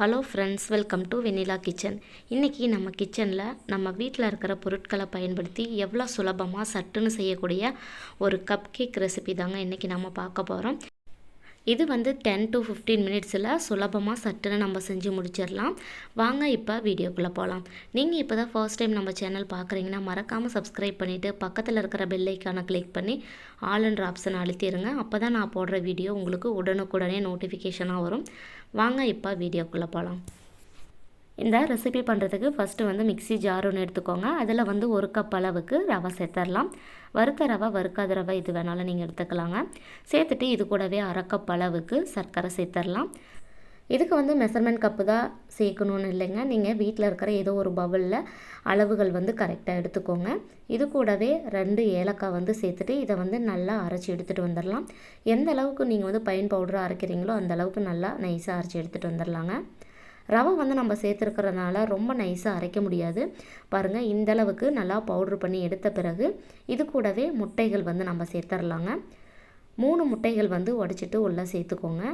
Hello friends welcome to vanilla kitchen இன்றைக்கி நம்ம கிச்சனில் நம்ம வீட்டில் இருக்கிற பொருட்களை பயன்படுத்தி எவ்வளோ சுலபமாக சட்டுன்னு செய்யக்கூடிய ஒரு கப் கேக் ரெசிபி தாங்க இன்றைக்கி நம்ம பார்க்க போகிறோம் இது வந்து டென் டு ஃபிஃப்டீன் மினிட்ஸில் சுலபமாக சட்டுன்னு நம்ம செஞ்சு முடிச்சிடலாம். வாங்க இப்போ வீடியோக்குள்ளே போகலாம் நீங்கள் இப்போ தான் ஃபர்ஸ்ட் டைம் நம்ம சேனல் பார்க்குறீங்கன்னா மறக்காமல் சப்ஸ்கிரைப் பண்ணிவிட்டு பக்கத்தில் இருக்கிற பெல்லைக்கான கிளிக் பண்ணி ஆல்ன்ற ஆப்ஷன் அழுத்திடுங்க அப்போ தான் நான் போடுற வீடியோ உங்களுக்கு உடனுக்குடனே நோட்டிஃபிகேஷனாக வரும். வாங்க இப்போ வீடியோக்குள்ளே போகலாம் இந்த ரெசிபி பண்ணுறதுக்கு ஃபஸ்ட்டு வந்து மிக்சி ஜார் ஒன்று எடுத்துக்கோங்க. அதில் வந்து ஒரு கப் அளவுக்கு ரவை சேர்த்துடலாம். வறுத்த ரவை வறுக்காத ரவை இது வேணாலும் நீங்கள் எடுத்துக்கலாங்க. சேர்த்துட்டு இது கூடவே அரை பளவுக்கு அளவுக்கு சர்க்கரை சேர்த்துடலாம். இதுக்கு வந்து மெஷர்மெண்ட் கப்பு தான் சேர்க்கணுன்னு இல்லைங்க. நீங்கள் வீட்டில் இருக்கிற ஏதோ ஒரு பவுலில் அளவுகள் வந்து கரெக்டாக எடுத்துக்கோங்க. இது கூடவே ரெண்டு ஏலக்காய் வந்து சேர்த்துட்டு இதை வந்து நல்லா அரைச்சி எடுத்துகிட்டு வந்துடலாம். எந்த அளவுக்கு நீங்கள் வந்து பைன் பவுடராக அரைக்கிறீங்களோ அந்த அளவுக்கு நல்லா நைஸாக அரைச்சி எடுத்துகிட்டு வந்துடலாங்க. ரவை வந்து நம்ம சேர்த்துருக்கிறதுனால ரொம்ப நைஸாக அரைக்க முடியாது. பாருங்கள் இந்தளவுக்கு நல்லா பவுட்ரு பண்ணி எடுத்த பிறகு இது கூடவே முட்டைகள் வந்து நம்ம சேர்த்துடலாங்க மூணு முட்டைகள் வந்து உடச்சிட்டு உள்ளே சேர்த்துக்கோங்க.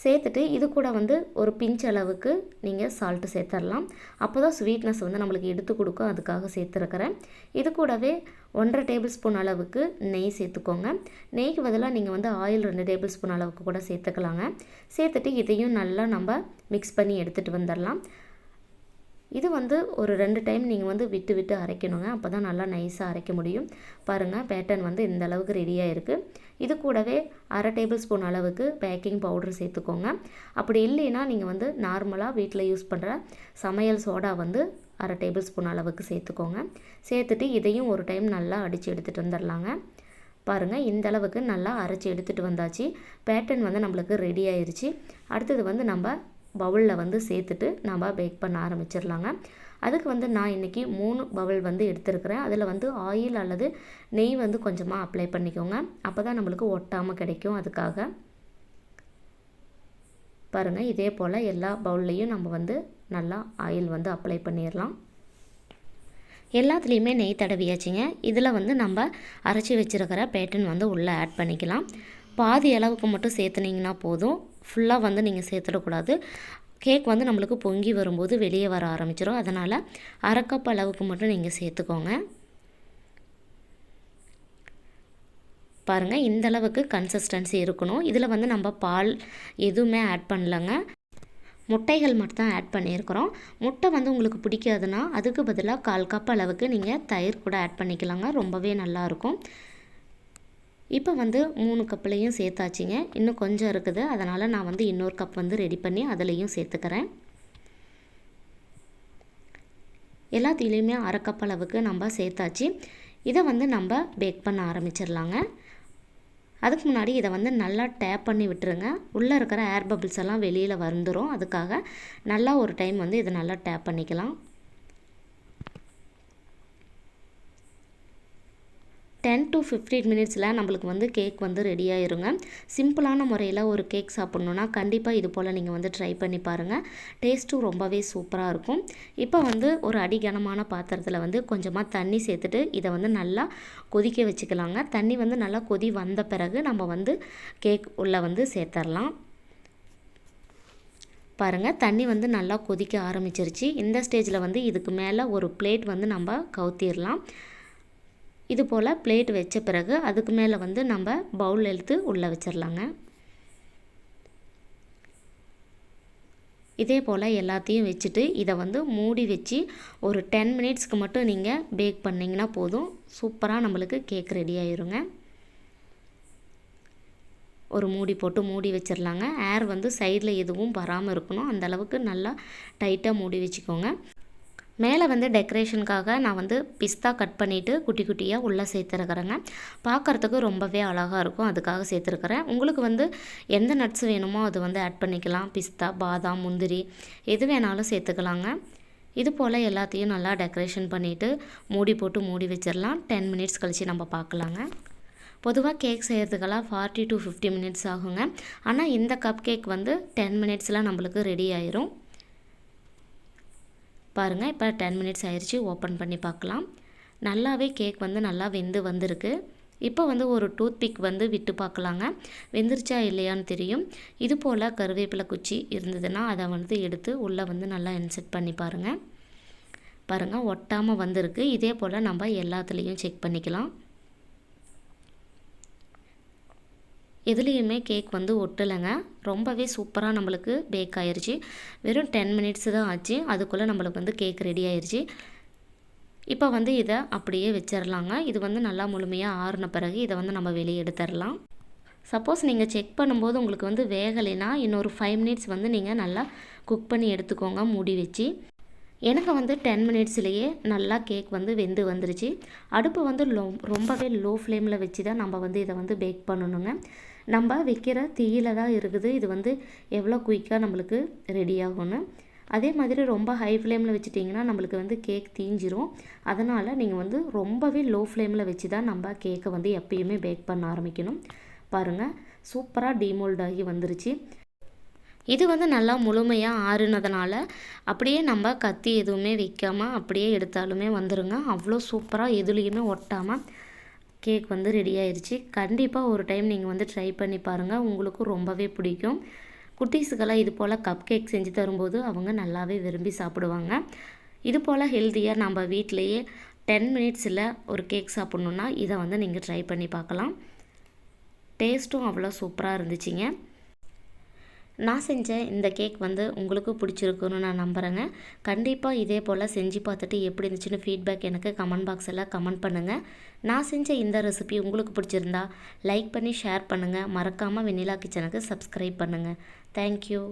சேர்த்துட்டு இது கூட வந்து ஒரு பிஞ்ச் அளவுக்கு நீங்கள் சால்ட்டு சேர்த்துடலாம் அப்போ தான் ஸ்வீட்னஸ் வந்து நம்மளுக்கு எடுத்து கொடுக்கும். அதுக்காக சேர்த்துருக்கிறேன். இது கூடவே ஒன்றரை டேபிள் ஸ்பூன் அளவுக்கு நெய் சேர்த்துக்கோங்க. நெய்க்கு பதிலாக நீங்கள் வந்து ஆயில் ரெண்டு டேபிள் ஸ்பூன் அளவுக்கு கூட சேர்த்துக்கலாங்க. சேர்த்துட்டு இதையும் நல்லா நம்ம மிக்ஸ் பண்ணி எடுத்துகிட்டு வந்துடலாம் இது வந்து ஒரு ரெண்டு டைம் நீங்கள் வந்து விட்டு விட்டு அரைக்கணுங்க. அப்போ தான் நல்லா நைஸாக அரைக்க முடியும். பாருங்கள் பேட்டர்ன் வந்து இந்த அளவுக்கு ரெடியாக இருக்குது இது கூடவே அரை டேபிள் ஸ்பூன் அளவுக்கு பேக்கிங் பவுடர் சேர்த்துக்கோங்க. அப்படி இல்லைன்னா நீங்கள் வந்து நார்மலாக வீட்டில் யூஸ் பண்ணுற சமையல் சோடா வந்து அரை டேபிள் ஸ்பூன் அளவுக்கு சேர்த்துக்கோங்க. சேர்த்துட்டு இதையும் ஒரு டைம் நல்லா அடித்து எடுத்துகிட்டு வந்துடலாங்க பாருங்கள் இந்த அளவுக்கு நல்லா அரைச்சி எடுத்துகிட்டு வந்தாச்சு. பேட்டர்ன் வந்து நம்மளுக்கு ரெடி ஆயிடுச்சு அடுத்தது வந்து நம்ம பவுலில் வந்து சேர்த்துட்டு நம்ம பேக் பண்ண ஆரம்பிச்சிடலாங்க. அதுக்கு வந்து நான் இன்றைக்கி மூணு பவுல் வந்து எடுத்துருக்கிறேன். அதில் வந்து ஆயில் அல்லது நெய் வந்து கொஞ்சமாக அப்ளை பண்ணிக்கோங்க. அப்போ தான் நம்மளுக்கு ஒட்டாமல் கிடைக்கும் அதுக்காக. பாருங்கள் இதே போல் எல்லா பவுல்லையும் நம்ம வந்து நல்லா ஆயில் வந்து அப்ளை பண்ணிடலாம். எல்லாத்துலேயுமே நெய் தடவியாச்சுங்க. இதில் வந்து நம்ம அரைச்சி வச்சுருக்கிற பேட்டன் வந்து உள்ளே ஆட் பண்ணிக்கலாம். பாதி அளவுக்கு மட்டும் சேர்த்துனிங்கன்னா போதும். ஃபுல்லாக வந்து நீங்கள் சேர்த்துடக்கூடாது. கேக் வந்து நம்மளுக்கு பொங்கி வரும்போது வெளியே வர ஆரம்பிச்சிடும் அதனால் அரைக்கப் அளவுக்கு மட்டும் நீங்கள் சேர்த்துக்கோங்க. பாருங்கள் இந்த அளவுக்கு கன்சிஸ்டன்சி இருக்கணும். இதில் வந்து நம்ம பால் எதுவுமே ஆட் பண்ணலங்க. முட்டைகள் மட்டும் தான் ஆட் பண்ணியிருக்கிறோம். முட்டை வந்து உங்களுக்கு பிடிக்காதுன்னா அதுக்கு பதிலாக கால் கப் அளவுக்கு நீங்கள் தயிர் கூட ஆட் பண்ணிக்கலாங்க. ரொம்பவே நல்லாயிருக்கும் இப்போ வந்து மூணு கப்லையும் சேர்த்தாச்சிங்க. இன்னும் கொஞ்சம் இருக்குது. அதனால் நான் வந்து இன்னொரு கப் வந்து ரெடி பண்ணி அதுலேயும் சேர்த்துக்கிறேன். எல்லாத்துலேயுமே அரை கப் அளவுக்கு நம்ம சேர்த்தாச்சு. இதை வந்து நம்ம பேக் பண்ண ஆரம்பிச்சிடலாங்க. அதுக்கு முன்னாடி இதை வந்து நல்லா டேப் பண்ணி விட்டுருங்க. உள்ளே இருக்கிற ஏர் பபிள்ஸ் எல்லாம் வெளியில் வந்துடும் அதுக்காக நல்லா ஒரு டைம் வந்து இதை நல்லா டேப் பண்ணிக்கலாம். டென் டு ஃபிஃப்டீன் மினிட்ஸில் நம்மளுக்கு வந்து கேக் வந்து ரெடி ஆயிருங்க. சிம்பிளான முறையில் ஒரு கேக் சாப்பிட்ணுன்னா கண்டிப்பாக இது போல் நீங்கள் வந்து ட்ரை பண்ணி பாருங்கள் டேஸ்ட்டும் ரொம்பவே சூப்பராக இருக்கும். இப்போ வந்து ஒரு அடிகனமான பாத்திரத்தில் வந்து கொஞ்சமாக தண்ணி சேர்த்துட்டு இதை வந்து நல்லா கொதிக்க வச்சுக்கலாங்க. தண்ணி வந்து நல்லா கொதி வந்த பிறகு நம்ம வந்து கேக் உள்ளே வந்து சேர்த்துடலாம் பாருங்கள் தண்ணி வந்து நல்லா கொதிக்க ஆரம்பிச்சிருச்சு. இந்த ஸ்டேஜில் வந்து இதுக்கு மேலே ஒரு பிளேட் வந்து நம்ம கவுத்திடலாம் இது போல் பிளேட் வச்ச பிறகு அதுக்கு மேலே வந்து நம்ம பவுல் எடுத்து உள்ளே வச்சிடலாங்க இதே போல் எல்லாத்தையும் வச்சுட்டு இதை வந்து மூடி வச்சு ஒரு டென் மினிட்ஸ்க்கு மட்டும் நீங்கள் பேக் பண்ணிங்கன்னா போதும். சூப்பராக நம்மளுக்கு கேக் ரெடி ஆயிருங்க. ஒரு மூடி போட்டு மூடி வச்சிடலாங்க ஏர் வந்து சைடில் எதுவும் வராமல் இருக்கணும். அந்தளவுக்கு நல்லா டைட்டாக மூடி வச்சுக்கோங்க. மேலே வந்து டெக்கரேஷனுக்காக நான் வந்து பிஸ்தா கட் பண்ணிவிட்டு குட்டி குட்டியாக உள்ளே சேர்த்துருக்குறேங்க. பார்க்குறதுக்கு ரொம்பவே அழகாக இருக்கும். அதுக்காக சேர்த்துருக்குறேன். உங்களுக்கு வந்து எந்த நட்ஸ் வேணுமோ அது வந்து ஆட் பண்ணிக்கலாம். பிஸ்தா பாதாம் முந்திரி எது வேணாலும் சேர்த்துக்கலாங்க. இது போல் எல்லாத்தையும் நல்லா டெக்கரேஷன் பண்ணிவிட்டு மூடி போட்டு மூடி வச்சிடலாம். டென் மினிட்ஸ் கழித்து நம்ம பார்க்கலாங்க. பொதுவாக கேக் செய்கிறதுக்கெல்லாம் ஃபார்ட்டி டு ஃபிஃப்டி மினிட்ஸ் ஆகுங்க. ஆனால் இந்த கப் கேக் வந்து டென் மினிட்ஸில் நம்மளுக்கு ரெடி ஆயிரும். பாருங்கள் இப்போ டென் மினிட்ஸ் ஆயிடுச்சு ஓப்பன் பண்ணி பார்க்கலாம் நல்லாவே கேக் வந்து நல்லா வெந்து வந்திருக்கு. இப்போ வந்து ஒரு டூத் பிக் வந்து விட்டு பார்க்கலாங்க வெந்துருச்சா இல்லையான்னு தெரியும். இது போல் கருவேப்பிலை குச்சி இருந்ததுன்னா அதை வந்து எடுத்து உள்ளே வந்து நல்லா இன்செர்ட் பண்ணி பாருங்கள் பாருங்கள் ஒட்டாமல் வந்திருக்கு. இதே போல் நம்ம எல்லாத்துலேயும் செக் பண்ணிக்கலாம். எதுலேயுமே கேக் வந்து ஒட்டலைங்க. ரொம்பவே சூப்பராக நம்மளுக்கு பேக் ஆயிடுச்சு வெறும் டென் மினிட்ஸ் தான் ஆச்சு. அதுக்குள்ளே நம்மளுக்கு வந்து கேக் ரெடி ஆயிடுச்சு இப்போ வந்து இதை அப்படியே வச்சிடலாங்க இது வந்து நல்லா முழுமையாக ஆறுன பிறகு இதை வந்து நம்ம வெளியே எடுத்துடலாம் சப்போஸ் நீங்கள் செக் பண்ணும்போது உங்களுக்கு வந்து வேகலைன்னா இன்னொரு ஃபைவ் மினிட்ஸ் வந்து நீங்கள் நல்லா குக் பண்ணி எடுத்துக்கோங்க மூடி வச்சு. எனக்கு வந்து டென் மினிட்ஸ்லேயே நல்லா கேக் வந்து வெந்து வந்துருச்சு. அடுப்பு வந்து லோ ரொம்பவே லோ ஃப்ளேமில் வச்சு தான் நம்ம வந்து இதை வந்து பேக் பண்ணணுங்க. நம்ம வைக்கிற தீயில தான் இருக்குது. இது வந்து எவ்வளோ குயிக்காக நம்மளுக்கு ரெடி ஆகும்னு. அதே மாதிரி ரொம்ப ஹை ஃப்ளேமில் வச்சுட்டிங்கன்னா நம்மளுக்கு வந்து கேக் தீஞ்சிரும். அதனால் நீங்கள் வந்து ரொம்பவே லோ ஃப்ளேமில் வச்சு தான் நம்ம கேக்கை வந்து எப்பயுமே பேக் பண்ண ஆரம்பிக்கணும். பாருங்கள் சூப்பராக டீமோல்ட் ஆகி வந்துருச்சு. இது வந்து நல்லா முழுமையாக ஆறுனதுனால அப்படியே நம்ம கத்தி எதுவுமே வைக்காமல் அப்படியே எடுத்தாலுமே வந்துருங்க. அவ்வளோ சூப்பராக எதுலேயுமே ஒட்டாமல் கேக் வந்து ரெடி ஆயிடுச்சு கண்டிப்பாக ஒரு டைம் நீங்கள் வந்து ட்ரை பண்ணி பாருங்கள் உங்களுக்கும் ரொம்பவே பிடிக்கும். குட்டீஸுக்கெல்லாம் இது போல் கப் கேக் செஞ்சு தரும்போது அவங்க நல்லாவே விரும்பி சாப்பிடுவாங்க. இது போல் ஹெல்த்தியாக நம்ம வீட்டிலையே டென் மினிட்ஸில் ஒரு கேக் சாப்பிட்ணுன்னா இதை வந்து நீங்கள் ட்ரை பண்ணி பார்க்கலாம். டேஸ்ட்டும் அவ்வளோ சூப்பராக இருந்துச்சுங்க. நான் செஞ்ச இந்த கேக் வந்து உங்களுக்கு பிடிச்சிருக்குன்னு நான் நம்புகிறேங்க கண்டிப்பாக இதே போல் செஞ்சு பார்த்துட்டு எப்படி இருந்துச்சுன்னு ஃபீட்பேக் எனக்கு கமெண்ட் பாக்ஸில் கமெண்ட் பண்ணுங்கள் நான் செஞ்ச இந்த ரெசிபி உங்களுக்கு பிடிச்சிருந்தா லைக் பண்ணி ஷேர் பண்ணுங்கள் மறக்காமல் வெண்ணிலா கிச்சனுக்கு சப்ஸ்கிரைப் பண்ணுங்கள் தேங்க்யூ